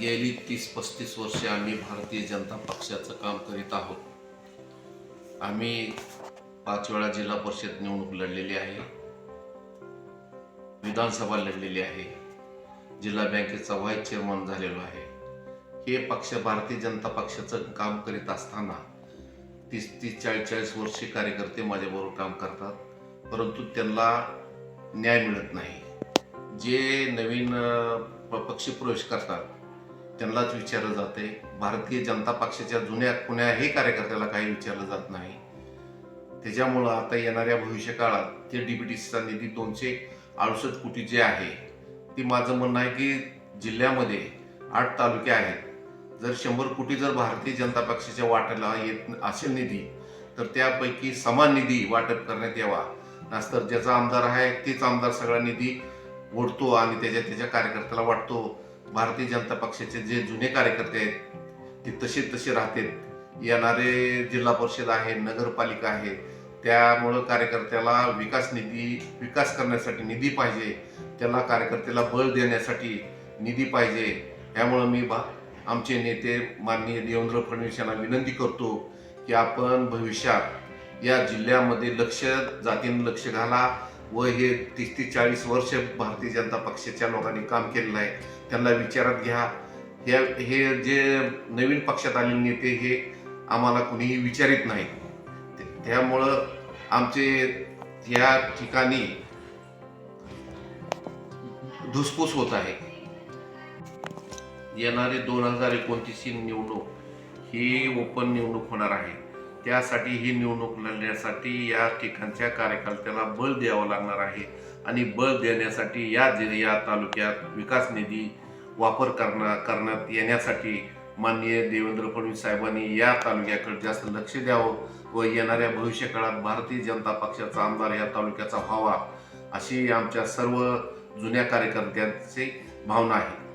गेली तीस पस्तीस वर्षे आम्ही भारतीय जनता पक्षाचं काम करीत आहोत. आम्ही पाच वेळा जिल्हा परिषद निवडणूक लढलेली आहे. विधानसभा लढलेली आहे. जिल्हा बँकेचा व्हाईस चेअरमन झालेलो आहे. हे पक्ष भारतीय जनता पक्षाचं काम करीत असताना तीस तीस चाळीस चाळीस वर्षे कार्यकर्ते माझ्याबरोबर काम करतात. परंतु त्यांना न्याय मिळत नाही. जे नवीन पक्ष प्रवेश करतात त्यांनाच विचारलं जाते. भारतीय जनता पक्षाच्या जुन्या कुण्याही कार्यकर्त्याला काही विचारलं जात नाही. त्याच्यामुळं आता येणाऱ्या भविष्य काळात ते डीबीटीसीचा निधी दोनशे अडुसष्ट कोटी जे आहे ती माझं म्हणणं आहे की जिल्ह्यामध्ये आठ तालुके आहेत. जर शंभर कोटी जर भारतीय जनता पक्षाच्या वाट्याला येत असेल निधी तर त्यापैकी समान निधी वाटप करण्यात यावा. नसतर ज्याचा आमदार आहे तेच आमदार सगळा निधी ओढतो आणि त्याच्या त्याच्या कार्यकर्त्याला वाटतो. भारतीय जनता पक्षाचे जे जुने कार्यकर्ते आहेत ते तसे तसे राहतात. येणारे जिल्हा परिषद आहे नगरपालिका आहे त्यामुळं कार्यकर्त्याला विकास निधी विकास करण्यासाठी निधी पाहिजे त्याला कार्यकर्त्याला बळ देण्यासाठी निधी पाहिजे त्यामुळं मी भा आमचे नेते माननीय देवेंद्र फडणवीस यांना विनंती करतो की आपण भविष्यात या जिल्ह्यामध्ये लक्ष जातीनं लक्ष घाला व हे तीस ते चाळीस वर्ष भारतीय जनता पक्षाच्या लोकांनी काम केलेलं आहे. त्यांना विचारात घ्या. हे हे जे नवीन पक्षात आलेले नेते हे आम्हाला कुणीही विचारित नाही. त्यामुळं आमचे या ठिकाणी धुसफूस होत आहे. येणारी दोन हजार एकोणतीस ही निवडणूक ही ओपन निवडणूक होणार आहे. त्यासाठी ही निवडणूक लढण्यासाठी या ठिकाणच्या कार्यकर्त्याला बल द्यावं लागणार आहे. आणि बल देण्यासाठी या जिल्ह्या तालुक्यात विकास निधी वापर करणार करण्यात येण्यासाठी माननीय देवेंद्र फडणवीस साहेबांनी या तालुक्याकडे जास्त लक्ष द्यावं व येणाऱ्या भविष्य काळात भारतीय जनता पक्षाचा आमदार या तालुक्याचा व्हावा अशी आमच्या सर्व जुन्या कार्यकर्त्यांची भावना आहे.